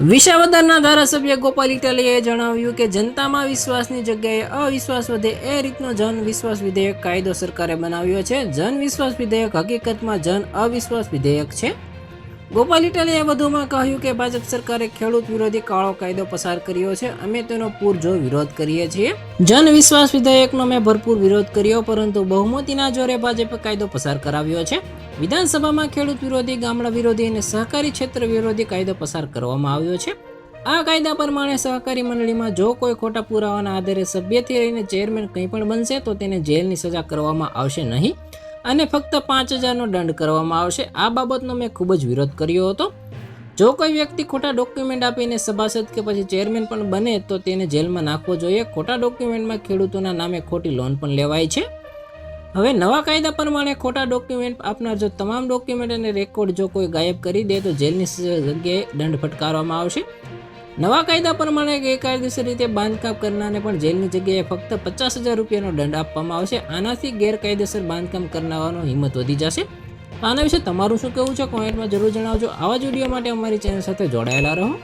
વિસાવદરના ધારાસભ્ય ગોપાલ ઇટાલીએ જણાવ્યું કે જનતામાં વિશ્વાસની જગ્યાએ અવિશ્વાસ વધે એ રીતનો જન વિશ્વાસ વિધેયક કાયદો સરકારે બનાવ્યો છે. જન વિશ્વાસ વિધેયક હકીકતમાં જન અવિશ્વાસ વિધેયક છે. ગોપાલ ઇટાલીએ વધુમાં કહ્યું કે ભાજપ સરકારે ખેડૂત વિરોધી કાળો કાયદો પસાર કર્યો છે. અમે તેનો પૂરજો વિરોધ કરીએ છીએ. જન વિશ્વાસ વિધેયકનો મેં ભરપૂર વિરોધ કર્યો, પરંતુ બહુમતીના જોરે ભાજપે કાયદો પસાર કરાવ્યો છે. વિધાનસભામાં ખેડૂત વિરોધી, ગામડા વિરોધી અને સહકારી ક્ષેત્ર વિરોધી કાયદો પસાર કરવામાં આવ્યો છે. આ કાયદા પ્રમાણે સહકારી મંડળીમાં જો કોઈ ખોટા પુરાવાના આધારે સભ્યથી રહીને ચેરમેન કંઈ પણ બનશે, તો તેને જેલની સજા કરવામાં આવશે નહીં અને ફક્ત પાંચ હજારનો દંડ કરવામાં આવશે. આ બાબતનો મેં ખૂબ જ વિરોધ કર્યો હતો. જો કોઈ વ્યક્તિ ખોટા ડોક્યુમેન્ટ આપીને સભાસદ કે પછી ચેરમેન પણ બને, તો તેને જેલમાં નાખવો જોઈએ. ખોટા ડોક્યુમેન્ટમાં ખેડૂતોના નામે ખોટી લોન પણ લેવાય છે. હવે નવા કાયદા પ્રમાણે ખોટા ડોક્યુમેન્ટ આપનાર જો તમામ ડોક્યુમેન્ટ અને રેકોર્ડ જો કોઈ ગાયબ કરી દે તો જેલની જગ્યાએ દંડ ફટકારવામાં આવશે. નવા કાયદા પ્રમાણે ગેરકાયદેસર રીતે બાંધકામ કરનારને પણ જેલની જગ્યાએ ફક્ત પચાસ હજાર રૂપિયાનો દંડ આપવામાં આવશે. આનાથી ગેરકાયદેસર બાંધકામ કરનારનો હિંમત વધી જશે. આના વિશે તમારું શું કહેવું છે? કોમેન્ટમાં જરૂર જણાવજો. આવા જ વીડિયો માટે અમારી ચેનલ સાથે જોડાયેલા રહો.